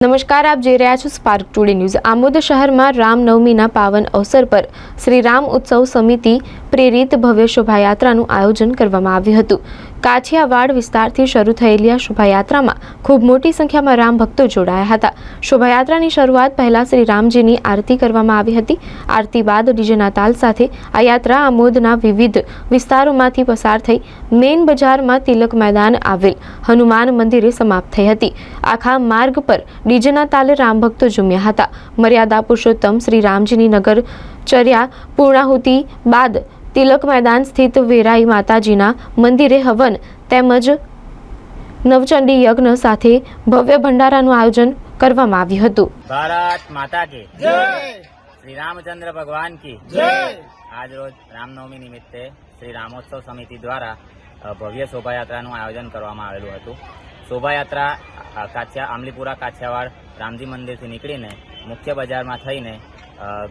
નમસ્કાર, આપ જોઈ રહ્યા છો સ્પાર્ક ટુડે ન્યૂઝ આમોદ શહેરમાં રામનવમીના પાવન અવસર પર શ્રી રામ ઉત્સવ સમિતિ પ્રેરિત ભવ્ય શોભાયાત્રાનું આયોજન કરવામાં આવ્યું હતું. કાછિયાવાડ વિસ્તારથી શરૂ થયેલી આ શોભાયાત્રામાં ખૂબ મોટી સંખ્યામાં રામ ભક્તો જોડાયા હતા. શોભાયાત્રાની શરૂઆત પહેલા શ્રી રામજીની આરતી કરવામાં આવી હતી. આરતી બાદ ડીજેના તાલ સાથે આ યાત્રા આમોદના વિવિધ વિસ્તારોમાંથી પસાર થઈ મેઇન બજારમાં તિલક મેદાન આવેલ હનુમાન મંદિરે સમાપ્ત થઈ હતી. આખા માર્ગ પર ડીજેના તાલે રામ ભક્તો ઝૂમ્યા હતા. મર્યાદા પુરુષોત્તમ શ્રી રામજીની નગર ચર્યા પૂર્ણાહુતિ બાદ તિલક મેદાન સ્થિત વેરાઈ માતાજીના મંદિરે હવન તેમજ નવચંડી યજ્ઞ સાથે ભવ્ય ભંડારાનું આયોજન કરવામાં આવ્યું હતું. ભારત માતા કી. શ્રી રામચંદ્ર ભગવાન કી. આજ રોજ રામનવમી નિમિત્તે શ્રી રામોત્સવ સમિતિ દ્વારા ભવ્ય શોભાયાત્રાનું આયોજન કરવામાં આવેલું હતું. શોભાયાત્રા કાછિયા આમલીપુરા કાછિયાવાડ રામજી મંદિરથી નીકળીને મુખ્ય બજારમાં થઈને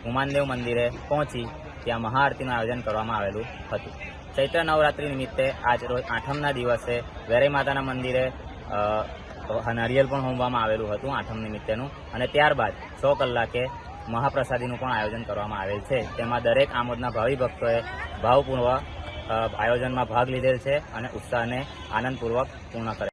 ગુમાનદેવ મંદિરે પહોંચી ત્યાં મહાઆરતીનું આયોજન કરવામાં આવેલું હતું. ચૈત્ર નવરાત્રી નિમિત્તે આજ રોજ આઠમના દિવસે વેરાઈ માતાના મંદિરે નારિયેલ પણ હોમવામાં આવેલું હતું આઠમ નિમિત્તેનું. અને ત્યારબાદ સો કલાકે મહાપ્રસાદીનું પણ આયોજન કરવામાં આવેલ છે. તેમાં દરેક આમોદના ભાવિ ભક્તોએ ભાવપૂર્વક આયોજનમાં ભાગ લીધેલ છે અને ઉત્સાહને આનંદપૂર્વક પૂર્ણ કરેલ